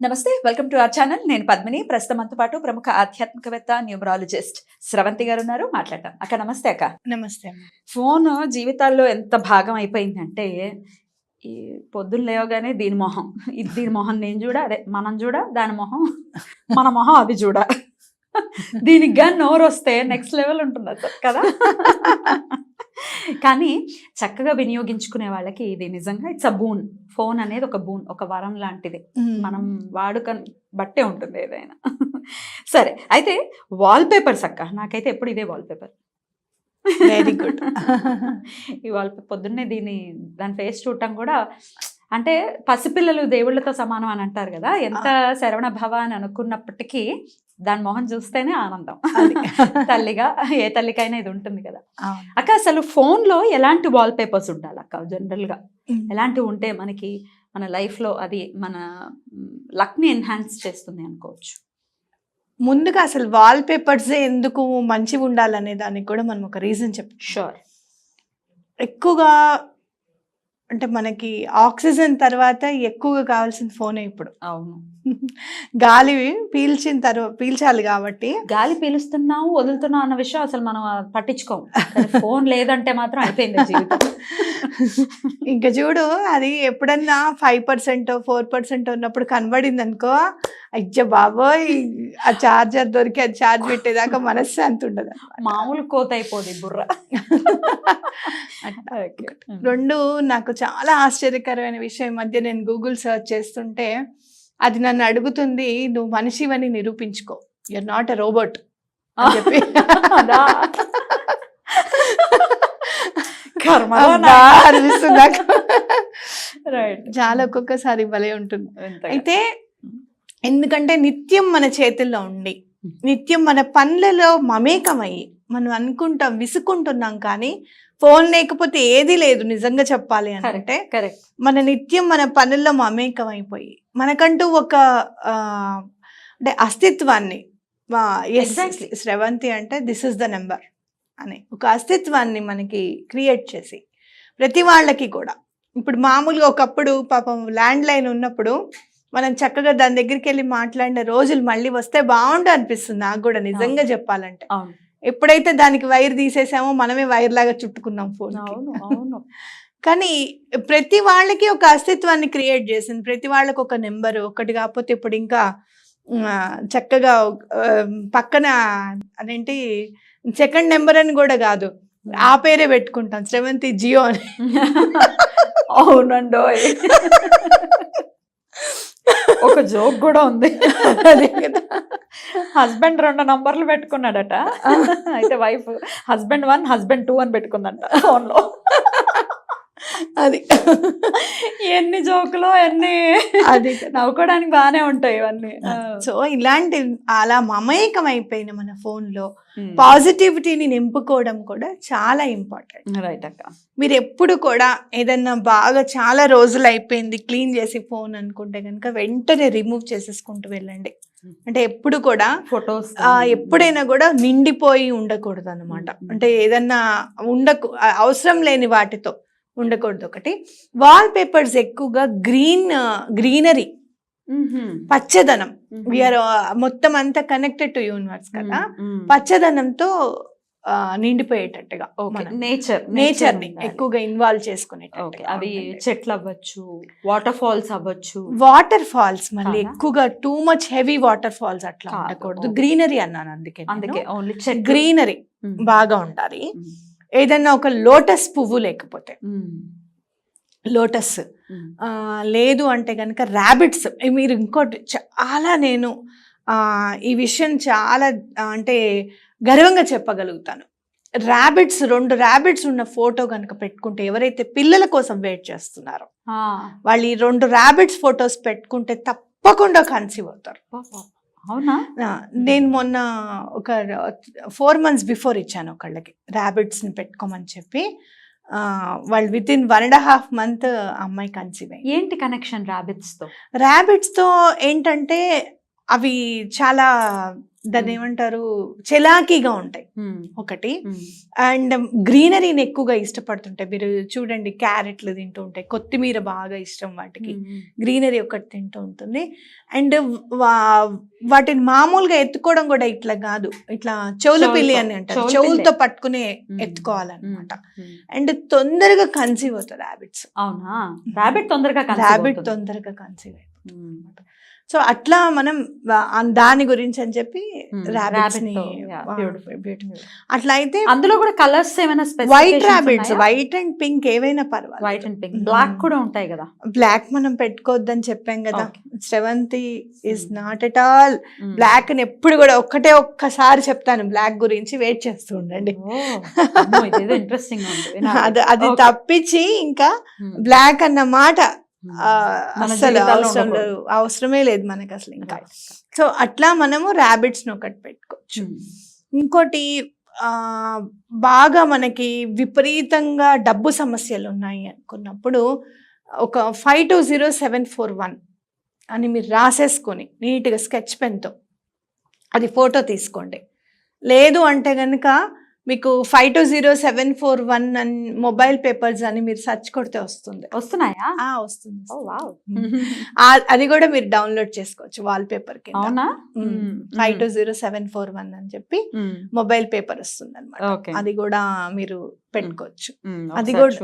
నమస్తే welcome to our channel. నేను పద్మిని. ప్రస్తుతం మనతో పాటు ప్రముఖ ఆధ్యాత్మికవేత్త న్యూమరాలజిస్ట్ స్రవంతి గారు ఉన్నారు. మాట్లాడతాం అక్క నమస్తే అక్క. నమస్తే ఫోన్ జీవితాల్లో ఎంత భాగం అయిపోయిందంటే ఈ పొద్దున్న లేవగానే దీని మొహం. ఇది దీని మొహం నేను చూడ? అదే మనం చూడ? దాని మొహం. మన మొహం అది చూడ? దీనికి కానీ నోరు వస్తే నెక్స్ట్ లెవెల్ ఉంటుంది కదా? కానీ చక్కగా వినియోగించుకునే వాళ్ళకి ఇది నిజంగా ఇట్స్ అ బూన్ ఫోన్ అనేది ఒక బూన్ ఒక వరం లాంటిది. మనం వాడుక బట్టే ఉంటుంది ఏదైనా. సరే అయితే వాల్ పేపర్స్ అక్క నాకైతే ఎప్పుడు ఇదే వాల్ పేపర్ వెరీ గుడ్ ఈ వాల్ పొద్దున్నే దీన్ని దాని ఫేస్ చూడటం కూడా అంటే పసిపిల్లలు దేవుళ్ళతో సమానం అని అంటారు కదా ఎంత శరవణ భవ అని అనుకున్నప్పటికీ దాని మొహం చూస్తేనే ఆనందం. తల్లిగా ఏ తల్లికైనా ఇది ఉంటుంది కదా. అక్క అసలు phone లో ఎలాంటి వాల్ పేపర్స్ ఉండాలి అక్క జనరల్గా ఎలాంటివి ఉంటే మనకి మన life లో అది మన లక్ని ఎన్హాన్స్ చేస్తుంది అనుకోవచ్చు. ముందుగా అసలు వాల్ పేపర్స్ ఎందుకు మంచిగా ఉండాలనే దానికి కూడా మనం ఒక రీజన్ చెప్పు షూర్ ఎక్కువగా అంటే మనకి ఆక్సిజన్ తర్వాత ఎక్కువగా కావాల్సిన ఫోనే ఇప్పుడు. అవును. గాలి పీల్చిన తర్వాత పీల్చాలి కాబట్టి. గాలి పీలుస్తున్నావు వదులుతున్నావు అన్న విషయం అసలు మనం పట్టించుకోము ఫోన్ లేదంటే మాత్రం అయిపోయింది ఇంకా చూడు అది ఎప్పుడన్నా ఫైవ్ పర్సెంట్ ఫోర్ పర్సెంట్ ఉన్నప్పుడు కనబడింది అనుకో అయ్య బాబోయ్ ఆ చార్జర్ దొరికి అది చార్జ్ పెట్టేదాకా మనశ్శాంతి ఉండదు మామూలు కోత అయిపోదు బుర్ర. రెండు నాకు చాలా ఆశ్చర్యకరమైన విషయం మధ్య నేను గూగుల్ సెర్చ్ చేస్తుంటే అది నన్ను అడుగుతుంది నువ్వు మనిషివని నిరూపించుకో. యూర్ నాట్ ఎ రోబోట్ అని చెప్పి. అనిపిస్తుంది నాకు. రైట్ చాలా ఒక్కొక్కసారి భలే ఉంటుంది. అయితే ఎందుకంటే నిత్యం మన చేతుల్లో ఉండి నిత్యం మన పనులలో మమేకమయ్యి మనం అనుకుంటాం విసుకుంటున్నాం కానీ ఫోన్ లేకపోతే ఏది లేదు నిజంగా చెప్పాలి. అంటే కరెక్ట్ మన నిత్యం మన పనుల్లో మమేకం అయిపోయి మనకంటూ ఒక అంటే అస్తిత్వాన్ని. శ్రవంతి అంటే దిస్ ఇస్ ద నెంబర్ అని ఒక అస్తిత్వాన్ని మనకి క్రియేట్ చేసి ప్రతి వాళ్ళకి కూడా ఇప్పుడు మామూలుగా ఒకప్పుడు పాపం ల్యాండ్ లైన్ ఉన్నప్పుడు మనం చక్కగా దాని దగ్గరికి వెళ్ళి మాట్లాడిన రోజులు మళ్ళీ వస్తే బాగుండు అనిపిస్తుంది నాకు కూడా నిజంగా చెప్పాలంటే. ఎప్పుడైతే దానికి వైర్ తీసేసామో మనమే వైర్ లాగా చుట్టుకున్నాం ఫోన్ కానీ ప్రతి వాళ్ళకి ఒక అస్తిత్వాన్ని క్రియేట్ చేసింది. ప్రతి వాళ్ళకి ఒక నెంబర్ ఒకటి కాకపోతే ఇప్పుడు ఇంకా చక్కగా పక్కన అదేంటి సెకండ్ నెంబర్ అని కూడా కాదు. ఆ పేరే పెట్టుకుంటాం శ్రవంతి జియో అని. అవునండో ఒక జోక్ కూడా ఉంది. అదే కదా. హస్బెండ్ రెండు నంబర్లు పెట్టుకున్నాడట. అయితే wife husband one husband two అని పెట్టుకుందంట ఫోన్లో. అది. ఎన్ని జోకులు ఎన్ని అది. నవ్వుకోవడానికి బాగానే ఉంటాయి ఇవన్నీ. సో ఇలాంటి అలా మమేకం అయిపోయిన మన phone లో పాజిటివిటీని నింపుకోవడం కూడా చాలా ఇంపార్టెంట్. రైట్ అక్క. మీరు ఎప్పుడు కూడా ఏదన్నా బాగా చాలా రోజులు అయిపోయింది క్లీన్ చేసి ఫోన్ అనుకుంటే కనుక వెంటనే రిమూవ్ చేసేసుకుంటూ వెళ్ళండి. అంటే ఎప్పుడు కూడా ఫొటోస్ ఎప్పుడైనా కూడా నిండిపోయి ఉండకూడదు అనమాట. అంటే ఏదన్నా ఉండకు అవసరం లేని వాటితో. ఉండకూడదు ఒకటి. వాల్ పేపర్స్ ఎక్కువగా గ్రీన్ గ్రీనరీ పచ్చదనం. వీఆర్ మొత్తం అంతా కనెక్టెడ్ టు యూనివర్స్ కదా. పచ్చదనంతో నిండిపోయేటట్టుగా నేచర్ నేచర్ని ఎక్కువగా ఇన్వాల్వ్ ఓకే. చేసుకునే అవి చెట్లు అవ్వచ్చు వాటర్ ఫాల్స్ అవ్వచ్చు. వాటర్ ఫాల్స్ మళ్ళీ? ఎక్కువగా too much heavy waterfalls అట్లా ఉండకూడదు. గ్రీనరీ అన్నాను అందుకే అందుకే ఓన్లీ గ్రీనరీ. బాగా ఉండాలి. ఏదన్నా ఒక లోటస్ పువ్వు లేకపోతే. లోటస్. లేదు అంటే కనుక ర్యాబిట్స్ మీరు ఇంకోటి చాలా నేను ఈ విషయం చాలా అంటే గర్వంగా చెప్పగలుగుతాను. ర్యాబిట్స్ రెండు ర్యాబిట్స్ ఉన్న ఫోటో కనుక పెట్టుకుంటే ఎవరైతే పిల్లల కోసం వెయిట్ చేస్తున్నారో. వాళ్ళు ఈ రెండు ర్యాబిట్స్ ఫొటోస్ పెట్టుకుంటే తప్పకుండా కన్సీవ్ అవుతారు. అవునా? నేను మొన్న ఒక ఫోర్ మంత్స్ బిఫోర్ ఇచ్చాను ఒకళ్ళకి ర్యాబిట్స్ని పెట్టుకోమని చెప్పి. వాళ్ళు within one and half month అమ్మాయి కన్సీవ్ అయింది. ఏంటి కనెక్షన్ రాబిట్స్తో ర్యాబిట్స్తో ఏంటంటే అవి చాలా దాన్ని మ్మ్. ఏమంటారు? చెలాకీగా ఉంటాయి. ఉమ్, ఒకటి. ఉమ్, అండ్ గ్రీనరీని ఎక్కువగా ఇష్టపడుతుంటాయి. మీరు చూడండి క్యారెట్లు తింటూ ఉంటాయి. కొత్తిమీర బాగా ఇష్టం వాటికి. గ్రీనరీ ఒకటి తింటూ ఉంటుంది. అండ్ వాటిని మామూలుగా ఎత్తుకోవడం కూడా ఇట్లా కాదు. ఇట్లా చెవుల పిల్లి అని అంటారు. చెవుల చెవులతో. పట్టుకునే ఎత్తుకోవాలన్నమాట. అండ్ తొందరగా కన్సీవ్ అవుతుంది ర్యాబిట్స్. అవునా? ర్యాబిట్ తొందరగా ర్యాబిట్ అవుతుంది. తొందరగా కన్సీవ్ అవుతుంది. సో అట్లా మనం దాని గురించి అని చెప్పి అట్లా అయితే అందులో కూడా కలర్స్ ఏమైనా white rabbits white and pink ఏవైనా పర్వాలేదు. White and pink. బ్లాక్ కూడా ఉంటాయి కదా? బ్లాక్ మనం పెట్టుకోవద్దని చెప్పాం కదా. Sravanthi is Hmm. Not at all. బ్లాక్ని ఎప్పుడు కూడా ఒక్కటే ఒక్కసారి చెప్తాను. బ్లాక్ గురించి వెయిట్ చేస్తూ ఉండండి. అది. తప్పించి ఇంకా బ్లాక్ అన్న మాట జీవితాల్లో అవసరం అవసరమే లేదు మనకి అసలు ఇంకా. సో అట్లా మనము ర్యాబిట్స్ని ఒకటి పెట్టుకోవచ్చు. ఉమ్, ఇంకోటి ఆ, బాగా మనకి విపరీతంగా డబ్బు సమస్యలు ఉన్నాయి అనుకున్నప్పుడు ఒక five two zero seven four one అని మీరు రాసేసుకొని నీట్గా స్కెచ్ పెన్తో అది ఫోటో తీసుకోండి. లేదు అంటే కనుక మీకు five two zero seven four one అని మొబైల్ పేపర్స్ అని మీరు సెర్చ్ కొడితే వస్తుంది. వస్తున్నాయా? వస్తుంది అది కూడా మీరు డౌన్లోడ్ చేసుకోవచ్చు వాల్ పేపర్ కింద. అవునా? Five two zero seven four one అని చెప్పి మొబైల్ పేపర్ వస్తుంది అనమాట అది కూడా మీరు పెట్టుకోవచ్చు. అది కూడా-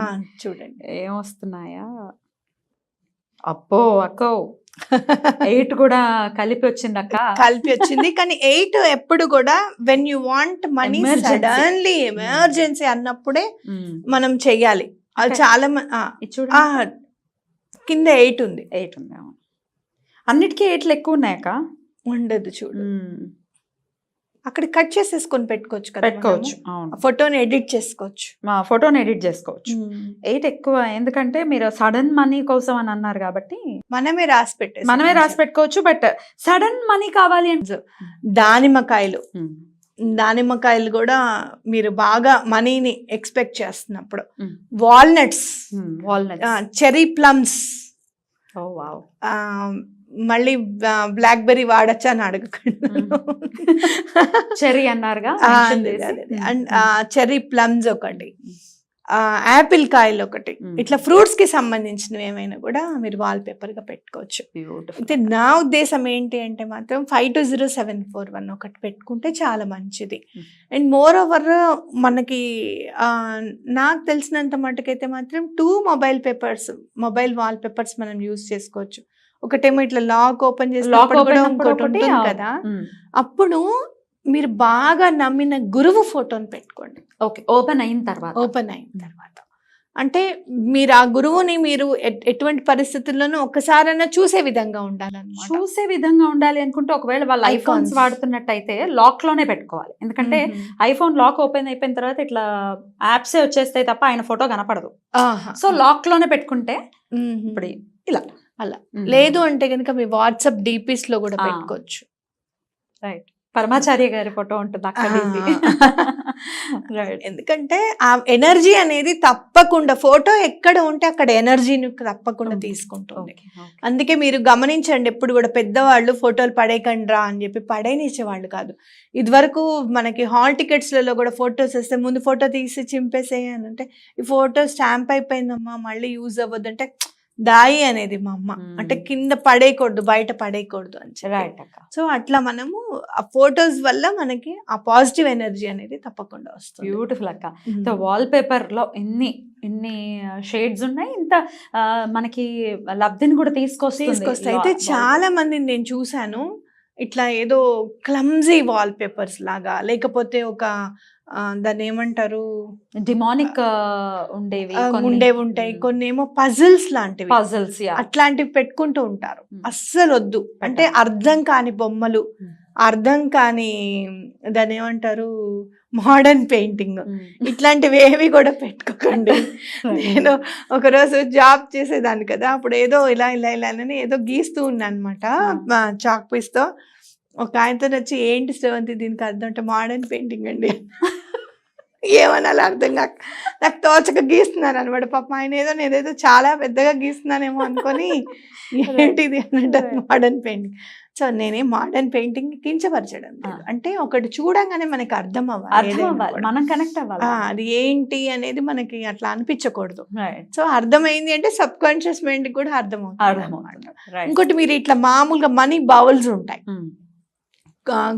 ఆ, చూడండి. ఏం వస్తున్నాయా? అప్పో అక్కో. ఎయిట్ కూడా కలిపి వచ్చింది అక్క కలిపి వచ్చింది. కానీ ఎయిట్ ఎప్పుడు కూడా when you want money. Suddenly emergency అన్నప్పుడే ఉమ్, మనం చెయ్యాలి. అది. చాలా కింద ఎయిట్ ఉంది. ఎయిట్ ఉంది అన్నిటికీ ఎయిట్లు ఎక్కువ ఉన్నాయక్క? ఉండదు చూడు. ఉమ్, అక్కడ కట్ చేసేసుకొని పెట్టుకోవచ్చు కదా పెట్టుకోవచ్చు అవును. ఫోటోని ఎడిట్ చేసుకోవచ్చు. మా ఫోటోని ఎడిట్ చేసుకోవచ్చు. ఎయిట్ ఎక్కువ ఎందుకంటే మీరు సడన్ మనీ కోసం అని అన్నారు కాబట్టి మనమే రాసి పెట్టేసి మనమే రాసి పెట్టుకోవచ్చు బట్ సడన్ మనీ కావాలి అంటే దానిమ్మకాయలు. దానిమ్మకాయలు కూడా మీరు బాగా మనీని ఎక్స్పెక్ట్ చేస్తున్నప్పుడు. Walnuts. Walnut cherry plums. Oh wow. మళ్ళీ బ్లాక్ బెర్రీ వాడచ్చా అని అడగకండి. చెర్రీ అన్నారుగా అండ్ ఉమ్, చెరీ ప్లమ్స్ ఒకటి. యాపిల్ కాయలు ఒకటి. ఇట్లా ఫ్రూట్స్కి సంబంధించినవి ఏమైనా కూడా మీరు వాల్ పేపర్గా పెట్టుకోవచ్చు. అయితే నా ఉద్దేశం ఏంటి అంటే మాత్రం five two zero seven four one ఒకటి పెట్టుకుంటే చాలా మంచిది. అండ్ మోర్ ఓవర్ మనకి నాకు తెలిసినంత మటుకైతే మాత్రం two mobile papers mobile wallpapers మనం యూజ్ చేసుకోవచ్చు. ఒకటేమో ఇట్లా లాక్ ఓపెన్ చేసి లాక్ ఓపెన్ ఇంకోటి కదా. అప్పుడు మీరు బాగా నమ్మిన గురువు ఫోటోని పెట్టుకోండి. ఓకే ఓపెన్ అయిన తర్వాత. ఓపెన్ అయిన తర్వాత. అంటే మీరు ఆ గురువుని మీరు ఎట్- ఎటువంటి పరిస్థితుల్లోనూ ఒకసారైనా చూసే విధంగా ఉండాలన్నమాట చూసే విధంగా ఉండాలి అనుకుంటే ఒకవేళ వాళ్ళు. ఐఫోన్స్ వాడుతున్నట్టయితే లాక్లోనే పెట్టుకోవాలి ఎందుకంటే. ఐఫోన్ లాక్ ఓపెన్ అయిపోయిన తర్వాత ఇట్లా యాప్సే వచ్చేస్తాయి తప్ప ఆయన ఫోటో కనపడదు. సో లాక్లోనే పెట్టుకుంటే. ఇప్పుడు ఇలా అలా. లేదు అంటే కనుక మీ వాట్సాప్ డిపిస్లో కూడా. పెట్టుకోవచ్చు రైట్ పరమాచార్య గారి ఫోటో ఉంటుంది అక్కడ ఎందుకంటే ఆ ఎనర్జీ అనేది తప్పకుండా ఫోటో ఎక్కడ ఉంటే అక్కడ ఎనర్జీని తప్పకుండా. తీసుకుంటుంది. అందుకే మీరు గమనించండి ఎప్పుడు కూడా పెద్దవాళ్ళు ఫోటోలు పడేయకండి రా అని చెప్పి పడేనిచ్చేవాళ్ళు కాదు. ఇదివరకు మనకి హాల్ టికెట్స్లలో కూడా ఫొటోస్ వస్తే ముందు ఫోటో తీసి చింపేసేయి అని అంటే ఈ ఫోటో స్టాంప్ అయిపోయిందమ్మా మళ్ళీ యూజ్ అవ్వద్దు అంటే దాయి అనేది మా అమ్మ. అంటే కింద పడేయకూడదు బయట పడేయకూడదు అని చెప్పి. సో అట్లా మనము ఆ ఫొటోస్ వల్ల మనకి ఆ పాజిటివ్ ఎనర్జీ అనేది తప్పకుండా వస్తుంది. బ్యూటిఫుల్ అక్క. Mm. వాల్ పేపర్లో ఎన్ని ఎన్ని షేడ్స్ ఉన్నాయి? ఇంత మనకి లబ్ధిని కూడా తీసుకొస్తే అయితే చాలా మందిని నేను చూశాను. ఇట్లా ఏదో క్లమ్జీ వాల్ పేపర్స్ లాగా లేకపోతే ఒక దాన్ని ఏమంటారు డిమానిక్ ఉండేవి ఉండేవి ఉంటాయి. కొన్ని ఏమో పజిల్స్ లాంటివి. పజల్స్ అట్లాంటివి పెట్టుకుంటూ ఉంటారు. అస్సలు వద్దు అంటే అర్థం కాని బొమ్మలు. అర్థం కాని దాన్ని ఏమంటారు మోడర్న్ పెయింటింగ్ ఇట్లాంటివి ఏవి కూడా పెట్టుకోకండి. నేను ఒకరోజు జాబ్ చేసేదాన్ని కదా అప్పుడు ఏదో ఇలా ఇలా ఇలా అని ఏదో గీస్తూ ఉన్నా అనమాట చాక్ పీస్తో ఒక ఆయనతో వచ్చి ఏంటి శ్రవంతి దీనికి అర్థం అంటే మోడర్న్ పెయింటింగ్ అండి. ఏమనాలి అర్థం కాక నాకు తోచక గీస్తున్నాను అనమాట పాప ఆయన ఏదో నేనేదో చాలా పెద్దగా గీస్తున్నానేమో అనుకొని ఏంటిది అన్నట్టు మోడర్న్ పెయింటింగ్ సో నేనే మోడర్న్ పెయింటింగ్ కించపరచడం. అంటే ఒకటి చూడంగానే మనకి అర్థం అవ్వాలి అర్థం. మనం కనెక్ట్ అవ్వాలి అది ఏంటి అనేది మనకి అట్లా అనిపించకూడదు. సో అర్థమైంది అంటే సబ్ కాన్షియస్ మైండ్ కూడా అర్థమవుతుంది Right. ఇంకోటి మీరు ఇట్లా మామూలుగా మనీ బౌల్స్ ఉంటాయి ఉమ్.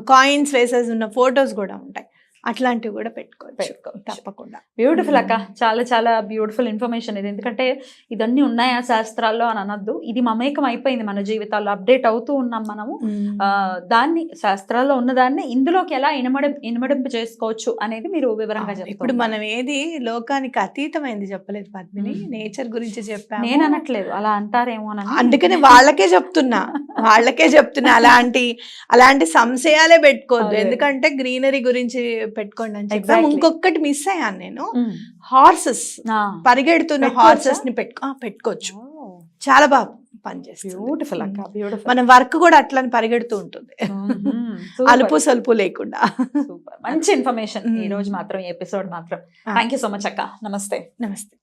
కాయిన్స్ వేసేసి ఉన్న ఫొటోస్ కూడా ఉంటాయి అట్లాంటివి కూడా పెట్టుకోవచ్చు. తప్పకుండా. బ్యూటిఫుల్ అక్క. చాలా చాలా బ్యూటిఫుల్ ఇన్ఫర్మేషన్ ఇది. ఎందుకంటే ఇదన్నీ ఉన్నాయా శాస్త్రాల్లో అని అనొద్దు. ఇది మమేకం అయిపోయింది మన జీవితాల్లో. అప్డేట్ అవుతూ ఉన్నాం మనము. ఆ, దాన్ని శాస్త్రాల్లో ఉన్నదాన్ని ఇందులోకి ఎలా ఇనమడి ఇనమడింపు చేసుకోవచ్చు అనేది మీరు వివరంగా ఇప్పుడు చెప్తారు మనం ఏది లోకానికి అతీతమైంది చెప్పలేదు పద్మిని. నేచర్ గురించి చెప్పాము. నేను అనట్లేదు. అలా అంటారేమో అని అందుకని వాళ్ళకే చెప్తున్నా. వాళ్ళకే చెప్తున్నా. అలాంటి అలాంటి సంశయాలే పెట్టుకోవద్దు. ఎందుకంటే గ్రీనరీ గురించి పెట్టుకోండి అని చెప్పాము Exactly. ఇంకొకటి మిస్ అయ్యాను నేను. హార్సెస్. పరిగెడుతున్న? హార్సెస్ని పెట్టుకో పెట్టుకోవచ్చు. చాలా బాగా పనిచేస్తుంది బ్యూటిఫుల్ అక్క బ్యూటిఫుల్ మన వర్క్ కూడా అట్లని పరిగెడుతూ ఉంటుంది. అలుపు సలుపు లేకుండా. సూపర్. మంచి ఇన్ఫర్మేషన్. ఈ రోజు మాత్రం ఎపిసోడ్ మాత్రం. థ్యాంక్ యూ సో మచ్ అక్క. నమస్తే. నమస్తే.